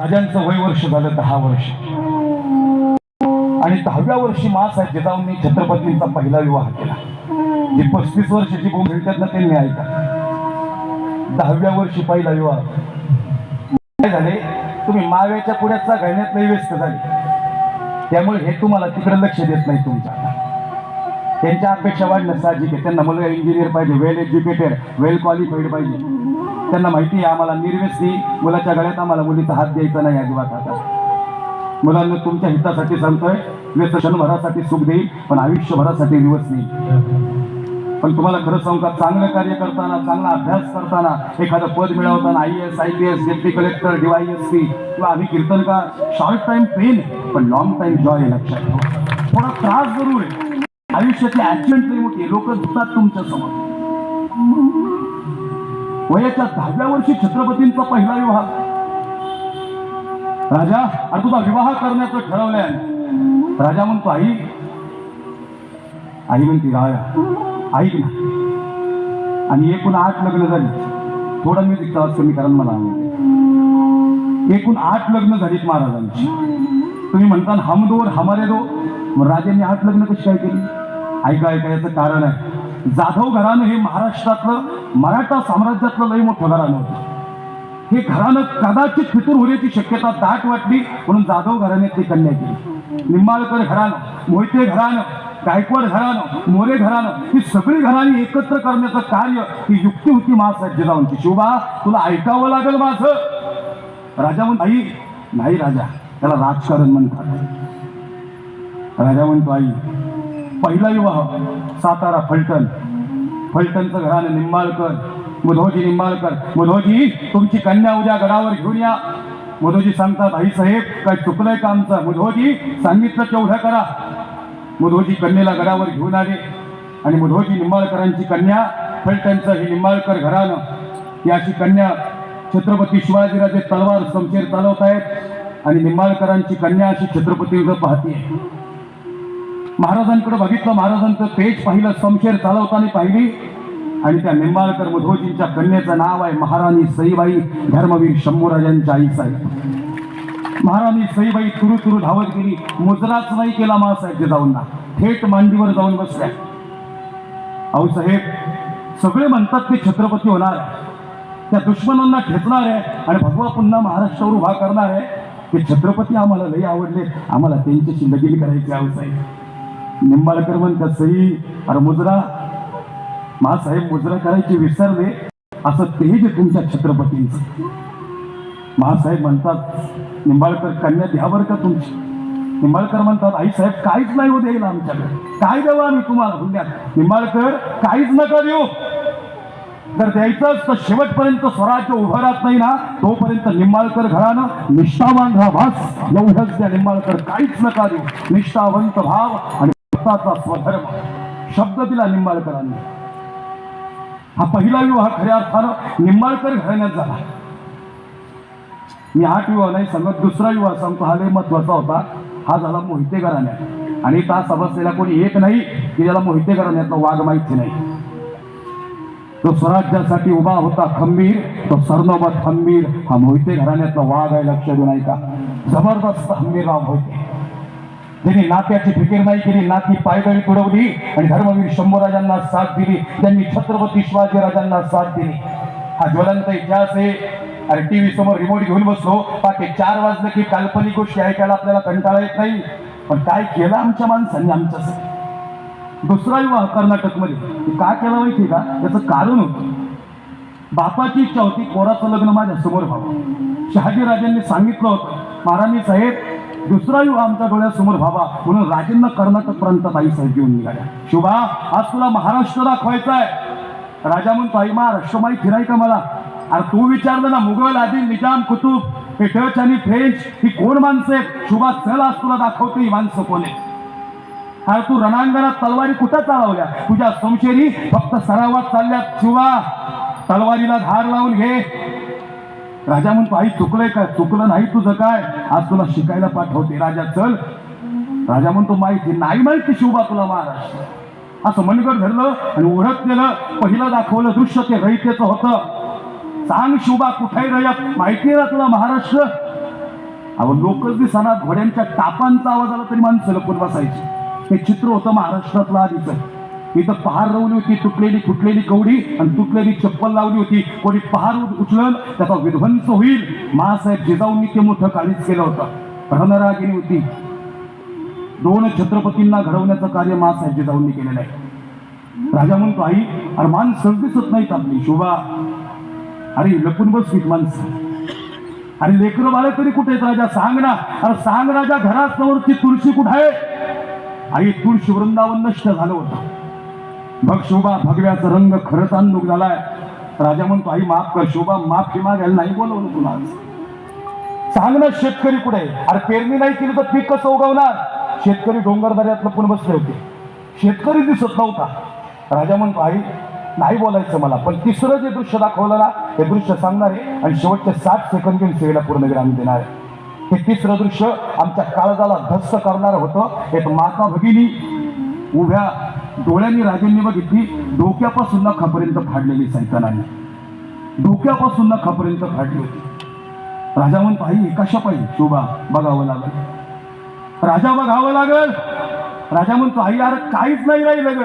राजांचं वय वर्ष झालं दहा वर्ष. आणि दहाव्या वर्षी मासाहेब जिजाऊंनी छत्रपतींचा पहिला विवाह केला. जी पस्तीस वर्षाची भूमी ना त्यांनी ऐका दहाव्या वर्षी पहिला विवाह. काय झाले? तुम्ही माव्याच्या पुढ्याचा घालण्यात नाही व्यस्त झाले. त्यामुळे हे तुम्हाला तिकडे लक्ष देत नाही तुमच्या. त्यांच्या अपेक्षा वाढणं साहजिक आहे. त्यांना मुलगा इंजिनियर पाहिजे वेल एज्युकेटेड वेल क्वालिफाईड पाहिजे. त्यांना माहिती आहे आम्हाला निर्व्यसनी मुलाच्या गळ्यात आम्हाला मुलीचा हात द्यायचा नाही अजिबात हातात मुलांना तुमच्या हितासाठी सांगतोय व्यसन क्षणभरासाठी सुख देईल पण आयुष्यभरासाठी दिवस नाही पण तुम्हाला खरं सांगू का चांगलं कार्य करताना चांगला अभ्यास करताना एखादं पद मिळवताना I S I P S deputy collector D Y S P किंवा आम्ही कीर्तनकार शॉर्ट टाइम पेन पण लॉंग टाइम जॉय लक्षात ठेवा. थोडा त्रास जरूर आहे. आयुष्याची ऍक्सिडेंट तरी मोठी लोक दुखतात तुमच्यासमोर वयाच्या दहाव्या वर्षी छत्रपतींचा पहिला विवाह. राजा अरे तुझा विवाह करण्याचं ठरवलंय. राजा म्हणतो आई आई म्हणते राया आई ना. आणि एकूण आठ लग्न झाली. थोडा मी आवाज कमी कारण मला एकूण आठ लग्न झालीत महाराजांची. तुम्ही म्हणता हम दो हमारे दो. मग राजांनी आठ लग्न कशी काय केली? ऐका ऐका याचं कारण आहे. जाधव घराणं हे महाराष्ट्रातलं मराठा साम्राज्यातलं लई मोठं घराणं होतं. हे घराणं कदाचित फितूर होण्याची शक्यता दाट वाटली म्हणून जाधव घराण्यातली कन्या केली निंबाळकर घराणं मोहिते घराणं गायकवाड घराणं मोरे घराणं ही सगळी घराणी एकत्र करण्याचं कार्य ही युक्ती होती मासाहेब जिजाऊंची शिवबा तुला ऐकावं लागेल माझं? राजा म्हणतो आई नाही राजा त्याला राजकारण म्हणतात. राजा म्हणतो आई पहिला विवाह सातारा फलटण. फलटणचं घराणं निंबाळकर मधोजी निंबाळकर. मधोजी तुमची कन्या उद्या गडावर घेऊन या. मधोजी सांगतात आई साहेब काय चुकलंय का आमचं? मधोजी सांगितलं तेवढं करा. मधोजी कन्येला गडावर घेऊन आले. आणि मधोजी निंबाळकरांची कन्या फलटणचं हे निंबाळकर घराणं. याची कन्या छत्रपती शिवाजीराजे तलवार समशेर आहेत आणि निंबाळकरांची कन्या अशी छत्रपतींकडे पाहते महाराजांकडे बघितलं महाराजांचं पेज पाहिलं समशेर चालवताना पाहिली. आणि त्या निंबाळकर मधोजींच्या कन्येचं नाव आहे महाराणी सईबाई धर्मवीर शंभूराजांच्या आई साहेब. महाराणी सईबाई तुरु तुरु धावत गेली मुजराच नाही केला मासाहेब ना थेट मांडीवर जाऊन बसल्या. आऊसाहेब सगळे म्हणतात ते छत्रपती होणार आहे. त्या दुश्मनांना ठेचणार आहे आणि भगवा पुन्हा महाराष्ट्रावर उभा करणार आहे. ते छत्रपती आम्हाला लई आवडले. आम्हाला त्यांच्याशी लगीन करायची आऊसाहेब निंबाळकर म्हणतात सई अरे मुजरा महासाहेब मुजरा करायची विसरले असं तेही जे तुमच्या छत्रपतींच. महासाहेब म्हणतात निंबाळकर कन्या द्यावर का तुमची? निंबाळकर म्हणतात आई साहेब काहीच नाही होऊ देईल आमच्याकडे. काय देवा आम्ही तुम्हाला हुंड्यात? निंबाळकर काहीच नका देऊ. जर द्यायचं तर शेवटपर्यंत स्वराज्य उभं राहत नाही ना तोपर्यंत निंबाळकर घरानं निष्ठावान राहा भास एवढंच त्या निंबाळकर काहीच नका देऊ. निष्ठावंत भाव आणि स्वतःचा स्वधर्म. शब्द दिला निंबाळकरांनी. हा पहिला विवाह खऱ्या अर्थानं निंबाळकर घराण्यात झाला. मी आठ विवाह नाही सांगत दुसरा विवाह सांगतो. हा लय महत्त्वाचा होता. हा झाला मोहिते घराण्यात. आणि त्या बसलेला कोणी एक नाही की ज्याला मोहिते घराण्यातला वाघ माहिती नाही. तो स्वराज्यासाठी उभा होता खंबीर. तो सरनोबत खंबीर. हा मोहिते घराण्यातला वाघ आहे लक्ष देऊ नाही का जबरदस्त हंबीरराव मोहिते त्यांनी नात्याची फिकीर नाही केली नाती पायदळी तुडवली आणि धर्मवीर शंभूराजांना साथ दिली. त्यांनी छत्रपती शिवाजीराजांना साथ दिली. हा ज्वलंत इतिहास आहे. अरे टीव्ही समोर रिमोट घेऊन बसलो. पाठी चार वाजलं की काल्पनिक गोष्टी ऐकायला आपल्याला कंटाळा येत नाही. पण काय केलं आमच्या माणसांनी आमच्यासाठी दुसरा विवाह कर्नाटकमध्ये. का केला माहिती का? त्याचं कारण होतं. बापाची इच्छा होती कोराचं लग्न माझ्यासमोर व्हावं. शहाजीराजांनी सांगितलं होतं महाराणी साहेब दुसरा युग आमच्या डोळ्यासमोर व्हावा. म्हणून राजेंना कर्नाटक ताई आई साहेब घेऊन निघाल्या. शुभा आज तुला महाराष्ट्र दाखवायचा आहे राजा म्हणून ताई महाराष्ट्रमाई माहिती का मला? अरे तू विचारलं ना मुघल आदिल निजाम कुतुब हे डच आणि फ्रेंच ही कोण माणसं आहेत? शुभा चल आज तुला दाखवतो ही माणसं कोण आहे अरे तू रणांगणात तलवारी कुठं चालवल्या? तुझ्या संशेरी फक्त सरावात चालल्यात शिवा तलवारीला धार लावून घे. राजा म्हणतो आई चुकलंय काय? चुकलं नाही तुझं काय? आज तुला शिकायला पाठवते. राजा चल. राजा म्हणतो माहिती नाही माहिती शिवबा तुला महाराष्ट्र असं मनगड धरलं आणि ओढत केलं पहिलं दाखवलं दृश्य ते रयतेचं होतं. सांग शिवबा कुठे रयत? माहिती ना तुला महाराष्ट्र? अहो लोकच दिसाना घोड्यांच्या टापांचा आवाज आला तरी माणसं लपून बसायची. हे चित्र होतं महाराष्ट्रातलं आधीचं. इथं पहार लावली होती तुटलेली फुटलेली कवडी आणि तुटलेली चप्पल लावली होती. कोणी पहार उचलल त्याचा विध्वंस होईल. महासाहेब जिजाऊंनी ते मोठं काळीच केलं होतं. रणरागिणी होती. दोन छत्रपतींना घडवण्याचं कार्य महासाहेब जिजाऊंनी केलेलं आहे. राजा म्हणतो आई अरे सर दिसत नाहीत आपली शोभा. अरे लपून बसवीत माणसं. अरे लेकरं बाळे तरी कुठे आहेत राजा? सांग ना अरे सांग राजा घरासमोरची तुळशी कुठे आहे? आई तुळशी वृंदावन नष्ट झालं होतं. मग शोभा भगव्याचा रंग खरंच अंदूक झालाय. राजा म्हणतो आई माफ कर शोभा माफी मागायला नाही बोलवलं तुला चांगलं सांग ना शेतकरी कुठे? अरे पेरणी नाही केली तर पीक कसं उगवणार? शेतकरी डोंगर दऱ्यातलं पण बसले होते. शेतकरी दिसत नव्हता. राजा म्हणतो आई नाही बोलायचं मला पण तिसरं जे दृश्य दाखवलं ना हे दृश्य सांगणार आहे आणि शेवटच्या सात सेकंद घेऊन सेवेला पूर्ण विराम देणार. आहे हे तिसरं दृश्य आमच्या काळजाला धस्स करणार होतं. एक माता भगिनी उभ्या डोळ्यांनी राजांनी बघितली डोक्यापासून नखापर्यंत फाडलेली सैतानाने. डोक्यापासून नखापर्यंत फाडली होती. राजा म्हणून पाहिजे कशा पाहिजे शोभा बघावं लागल. राजा बघावं लागल. राजा म्हणतो आई अरे काहीच नाही राहिलं ग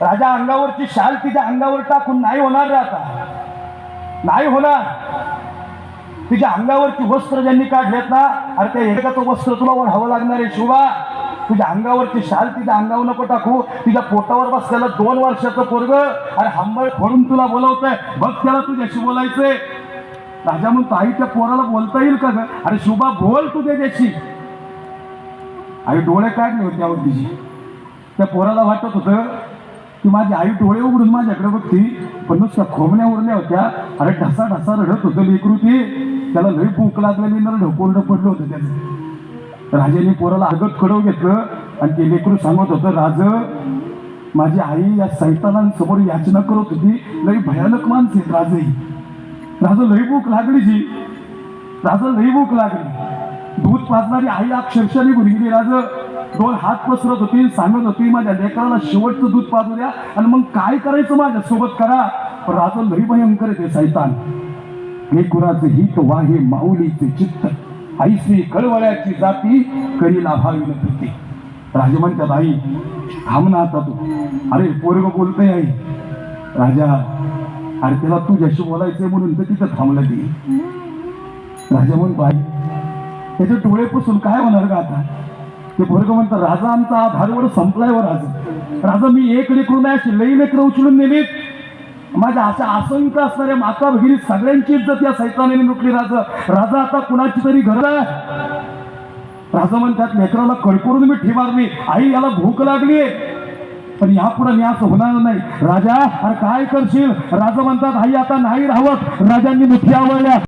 राजा अंगावरची शाल तिच्या अंगावर टाकून नाही होणार रे आता. नाही होणार. तिच्या अंगावरची वस्त्र ज्यांनी काढलेत ना अरे त्या एकाचं वस्त्र तुला ओढावं लागणार आहे शोभा. तुझ्या अंगावरची शाल तिच्या अंगावर नको टाकू. तिच्या पोटावर बसलेलं दोन वर्षाचं पोरग. अरे हंबळ फोडून तुला बोलवतंय. बघ त्याला तुझ्याशी बोलायचंय. राजा म्हणतो आई त्या पोराला बोलता येईल का ग? अरे शोभा बोल तू त्याच्याशी. आई डोळे काढले होते त्यावर तिची. त्या पोराला वाटत होतं की माझी आई डोळे उघडून माझ्याकडे बघती पण नुसत्या खोमण्या उरल्या होत्या. अरे ढसा ढसा रडत होतं लेकरू त्याला लई भूक लागलेली ना ढोकोरडं पडलं होतं त्याचं. राजाने पोराला अगत कडव घेतलं आणि ते लेकरू सांगत होतं राज माझी आई या सैतानांसमोर याचना करत होती. लई भयानक माणसे राजही राजा लई भूक लागली जी. राजा लई भूक लागली. दूध पाजणारी आई अक्षरशः निघून गेली. राज दोन हात पसरत होती सांगत होती माझ्या लेकराला शेवटचं दूध पाजू द्या आणि मग काय करायचं माझ्या सोबत करा. पण राजा लई भयंकर आहे ते सैतान. हे कुणाचे हित वाहे माऊलीचे चित्त. ऐसी कळवळ्याची जाती करी लाभावी न प्रीती राजे म्हणतात आई थांब ना आता तू. अरे पोरग बोलतोय आई. राजा अरे त्याला तुझ्याशी बोलायचंय म्हणून तर तिथं थांबलं ती राजा म्हणतो आई त्याचे डोळे पुसून काय होणार का आता? ते पोरग म्हणतं राजा आमचा आधारवर संपलाय व राजा. राजा मी एक लेकरू नाही अशी लई लेकरं उचलून नेलीत. माझ्या अशा असंख्य असणाऱ्या माता भगिनी सगळ्यांची इज्जत या सैतानाने लुटली. राजा राजा आता कुणाची तरी घर आहे? राजा म्हणतात लेकराला कडकडून मी ठिमारली आई याला भूक लागली पण यापुढे मी असं होणार नाही. राजा अरे काय करशील? राजा म्हणतात आई आता नाही राहत. राजांनी मुठी आवडल्या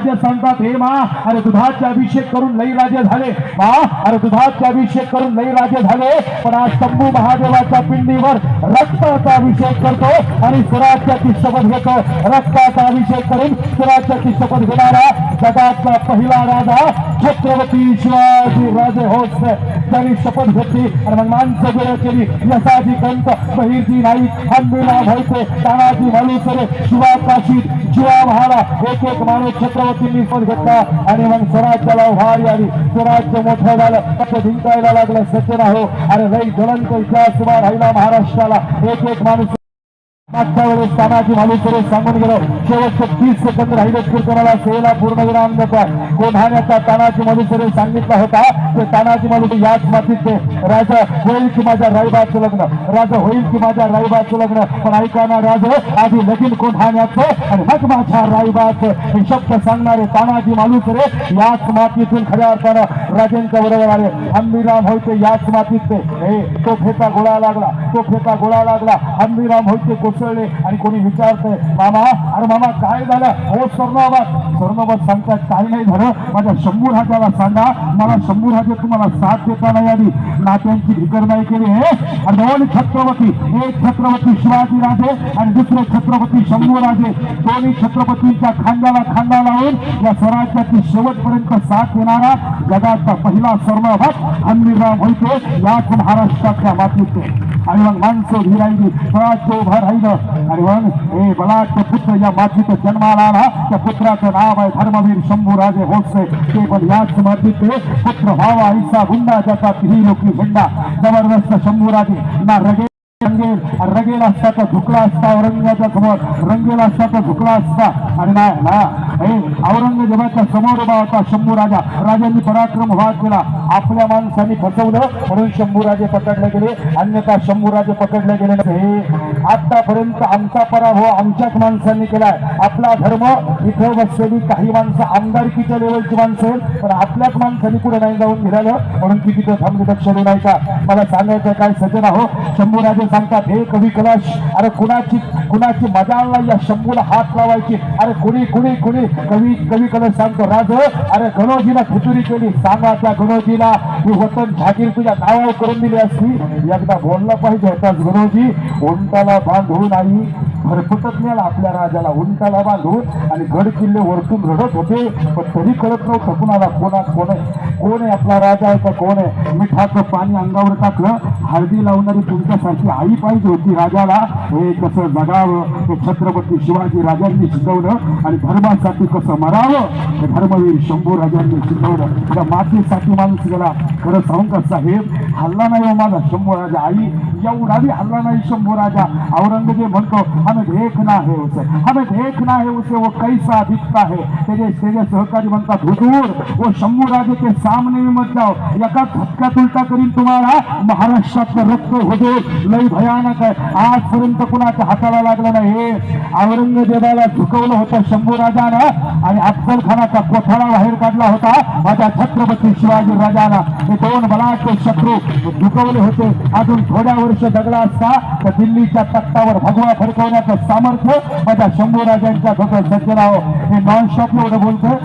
राजा सांगतात हे मा अरे दुधाचे अभिषेक करून लई राजे झाले. मा अरे दुधाचे अभिषेक करून लई राजे झाले. पण आज शंभू महादेवाच्या पिंडीवर रक्ताचा अभिषेक करतो आणि सुराज्याची शपथ घेतो. रक्ताचा अभिषेक करून सुराज्याची शपथ घेणारा जगातला पहिला राजा छत्रपती शिवाजी राजे होत. त्यांनी शपथ घेतली. आणि मग माणसं गोळा केली. यशाजी पंत बहिरजी नाईक हंबीला भोयते तानाजी मालुसरे शिवा काशीद शिवा महारा एक एक माणूस छत्रपतींनी शपथ घेतला. आणि मग स्वराज्याला उभारी आली. स्वराज्य मोठं झालं. पक्ष जिंकायला लागलं. सत्य हो. आणि लई ज्वलंत इतिहास उभा राहिला महाराष्ट्राला. एक एक माणूस मागच्या वेळेस तानाजी मालुसरे सांगून गेलं. शेवटचे तीस सेकंद राहिले. कीर्तनाला सेवेला पूर्ण विराम देतात कोढाण्याचा तानाजी मालुसरे सांगितला होता. ते तानाजी मालुसरे याच मातीचे. राजा होईल की माझ्या राईबाचं लग्न? राजा होईल की माझ्या राईबाचं लग्न? पण ऐकाना राजा आधी लगीन कोढाण्याचं आणि मग माझ्या राईबाचं हे शब्द सांगणारे तानाजी मालुसरे याच मातीतून खऱ्या अर्थानं राजेंच्या बरोबर आले. हंबीराम होते याच मातीतले. हे तो फेटा गोळा लागला. तो फेटा गोळा लागला. हंबीराम होते कोसळले आणि कोणी विचारतंय मामा अरे मामा काय झालं? हो स्वर्णाबाद. स्वर्णाबाद सांगतात काही नाही झालं. माझ्या शंभू राजाला सांगा. मला शंभू राजे तुम्हाला साथ देता नाही आली. नात्यांची फिकर नाही केली हे. आणि दोन छत्रपती एक छत्रपती शिवाजी राजे आणि दुसरे छत्रपती शंभू राजे. दोन्ही छत्रपतींच्या खांद्याला खांदा लावून या स्वराज्याची शेवटपर्यंत साथ देणारा जगाचा पहिला स्वर्णभाग हंबीरराव होतो याच महाराष्ट्रातल्या मातीत आणि मग माणसं भिरायली. राहिली उभं राहिलं. आणि मग हे बलाढ्य पुत्र या मातीत जन्माला आला. त्या पुत्राचं नाव आहे धर्मवीर शंभूराजे होसे ते पण याच मातीत पुत्र व्हावा ऐसा गुंडा ज्याचा तिही लोकी गुंडा जबरदस्त शंभूराजे. ना रगे रंगेल रंगेल असता तर झुकला असता औरंगजेबाच्या समोर. रंगेल असता तर झुकला असता. आणि ना औरंगजेबाच्या समोर उभा होता शंभू राजा. राजांनी पराक्रम व्हा केला. आपल्या माणसांनी फसवलं म्हणून शंभूराजे पकडले गेले. अन्यथा शंभूराजे पकडले गेले नाही. आतापर्यंत आमचा पराभव आमच्याच माणसांनी केलाय. आपला धर्म इथे बसलेली काही माणसं आमदारकीच्या लेवलची माणसं आहेत पण आपल्याच माणसांनी पुढे नाही जाऊन निघालं म्हणून ती तिथे थांबली लक्ष देऊ नाही का? मला सांगायचं काय सज्जन हो शंभूराजे सांगतात हे कवी कलश अरे कुणाची कुणाची मजाल या शंभूला हात लावायची? अरे कुणी कुणी कुणी? कवी कवी कलश सांगतो राज अरे गणोजीला खिचुरी केली. सांगा त्या गणोजीला ही वतन झाकीर तुझ्या नावावर करून दिली असती. एकदा बोललं पाहिजे होताच गणोजी. उंटाला बांधून आई भरपटत नेला. आपल्या राजाला उंटाला बांधून आणि गड किल्ले वरतून रडत होते. पण तरी कळत नव्हतं कुणाला कोणा कोण आहे. कोण आहे आपला राजा आहे का कोण आहे? मिठाचं पाणी अंगावर टाकलं. हळदी लावणारी तुमच्यासारखी आई पाहिजे होती राजाला. हे कसं जगावं? हे छत्रपती शिवाजी राजांनी शिकवलं आणि धर्मासाठी कसं मरावं? हे धर्मवीर शंभू राजांनी शिकवलं. त्या मातीसाठी माणूस गेला. खरं सांगू का साहेब? हल्ला नाही हो माझा. शंभू राजा आई एवढा बी हल्ला नाही शंभू राजा. औरंगजेब म्हणतो हमें देखना है उसे हमें देखना है उसे वो कैसा दिखता है. तेरे तेरे सहकारी म्हणतात हुजूर वो शंभू राजे के सामने मत जाओ. एका थटक्यात उलटा करीन तुम्हाला महाराष्ट्रातलं रक्त हुजूर लई भयानक आहे. आजपर्यंत कुणाच्या हाताला लागलं नाही हे. औरंगजेबाला झुकवलं होतं शंभू राजानं आणि अफजल खानाचा कोठारा बाहेर काढला होता माझ्या छत्रपती शिवाजी राजाला हे दोन बलाचे शत्रू झुकवले होते. अजून थोड्या वर्ष जगला असता तर दिल्लीच्या तख्तावर भगवा फडकवण्याचं सामर्थ्य माझ्या शंभू राजांच्या सज्जनाव हे नॉन शॉप एवढं बोलतोय.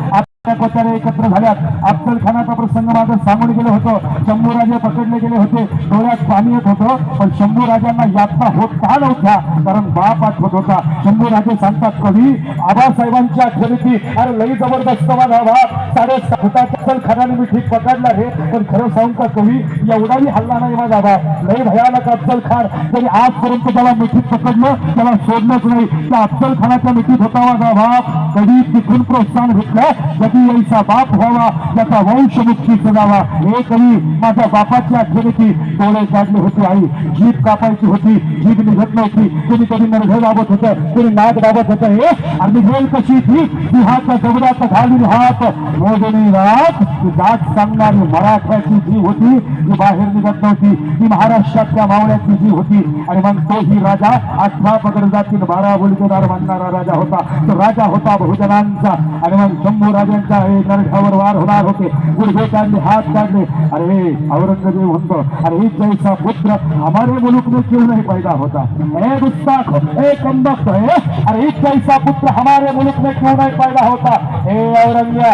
कोत्यारे एकत्र झाल्यात? अफजल खानाचा प्रसंग माझं सांगून गेलं होतं. शंभूराजे पकडले गेले होते. डोळ्यात पाणी येत होतं. पण शंभूराजांना यातना होत का नव्हत्या? कारण बाप आठवत होता शंभूराजे सांगतात कवी आबासाहेबांच्या आठवणीची अरे लई जबरदस्त माझा बाप. साडे फुटाच्या अफजल खानाने मी ठीक पकडला हे पण खरं सांगू का कवी? एवढाही हल्ला नाही माझा बाप. लई भयानक अफजल खान तरी आजपर्यंत त्याला मिठीत पकडलं त्याला सोडलंच नाही. त्या अफजल खानाच्या मिठीत होता माझा बाप. कधी तिथून प्रोत्साहन घेतलं. कधी यायचा बाप व्हावा त्याचा वंश मुक्ती सजावा हे कधी माझ्या बापाची आठवणीची डोळे काढले होते आई. जीभ कापायची होती जीभ निघत नव्हती. कोणी कधी नरघ दाबत होतं कोणी नाग दाबत होतं हे? आणि निघेल कशी ती सिंहाचा जबड्यात घालून हात. मोदनी रात जात सांगणारी मराठ्याची जी होती ती बाहेर निघत नव्हती. ती महाराष्ट्रातल्या मावळ्याची जी होती. आणि मग तोही राजा अठरा पगड जातील बारा बुलगेदार मानणारा राजा होता. तो राजा होता बहुजनांचा आणि मग शंभू राजांच्या हे वार होणार होते. गुडघे काढले हात काढले. अरे औरंगजेब म्हणतो अरे एक जैसा पुत्र हमारे मुलुक में क्यों नहीं पैदा होता? ए गुस्ताख ए कंबक ए अरे एक जैसा पुत्र हमारे मुलुक में क्यों नहीं पैदा होता? हे औरंग्या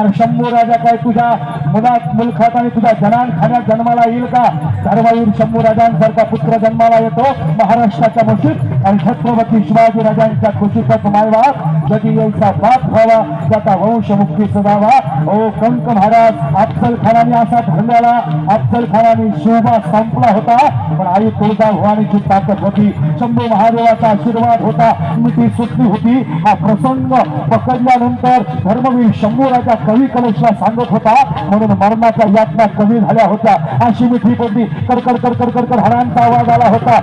आणि शंभू राजा काय तुझ्या मुलात मुलखात आणि तुझ्या जनान खाण्यात जन्माला येईल का? धर्मवीर शंभू राजांसारखा पुत्र जन्माला येतो. महाराष्ट्राच्या मुशीत आणि छत्रपती शिवाजी राजांच्या खुशीतच मायवा. जगी यायचा बाप व्हावा त्याचा वंश मुक्ती सदावा ओ कंक महाराज अफजल खानाने असा ठरलेला अफजल खानाने शिवबा संपला होता. पण आई तुळजा भवानीची ताकद होती. शंभू महादेवाचा आशीर्वाद होता. मिठी सुटली होती. हा प्रसंग पकडल्यानंतर धर्मवीर शंभू राजा कवी कलेशला सांगत होता म्हणून मरणाच्या यातना कमी झाल्या होत्या. अशी मिठी पडली कडकड कडकड कडकड हाडांचा आवाज आला होता.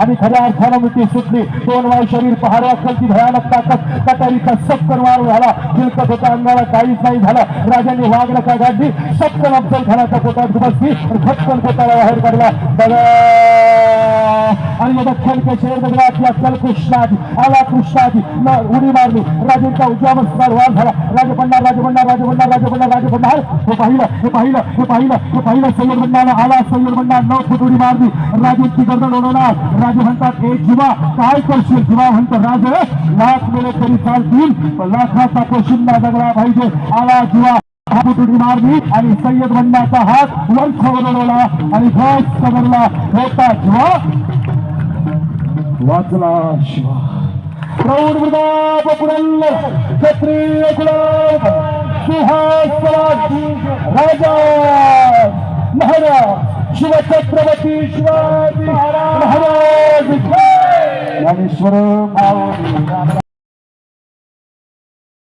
आणि खऱ्या अर्थानं मिठी सुटली. दोन वाय शरीर पहाड्या खालची भयानक ताकद कटारीचा सत्कर वार झाला. हिलकत होता अंगाला काहीच नाही झालं. राजाने वाघला काय गाडली. सत्कर अफजल खानाच्या पोटात बसली आणि फटकन पोटाला बाहेर काढला बघा. आणि मग दख्खन के शेर दगडात या चल कृष्णाजी आला कृष्णाजी न उडी मारली. राजेंचा उजवा मस्तार वार झाला. राजे पडणार राजे पडणार राजे पडणार राजे पडणार राजे पडणार. हे पाहिलं हे पाहिलं हे पाहिलं हे पाहिलं. सय्यद बंडाला आला सय्यद भंडार नऊ फूट उडी मारली. राजेंची गर्दन ओढवणार. राजे म्हणतात हे जीवा काय करशील? जीवा म्हणतो राजे लाख मेले तरी चालतील पण लाखाचा पोशिंदा दगडा पाहिजे. आला जीवा. हा उडी मारली आणि सय्यद बंडाचा हात वंश बनवला आणि बस समरला होता शिवा वाचला शिवा. प्रौढ मृदाप पुरल क्षत्रिय कुलाब सिंहासनाची राजा महाराज शिवछत्रपती शिवाजी महाराज. ज्ञानेश्वर माऊली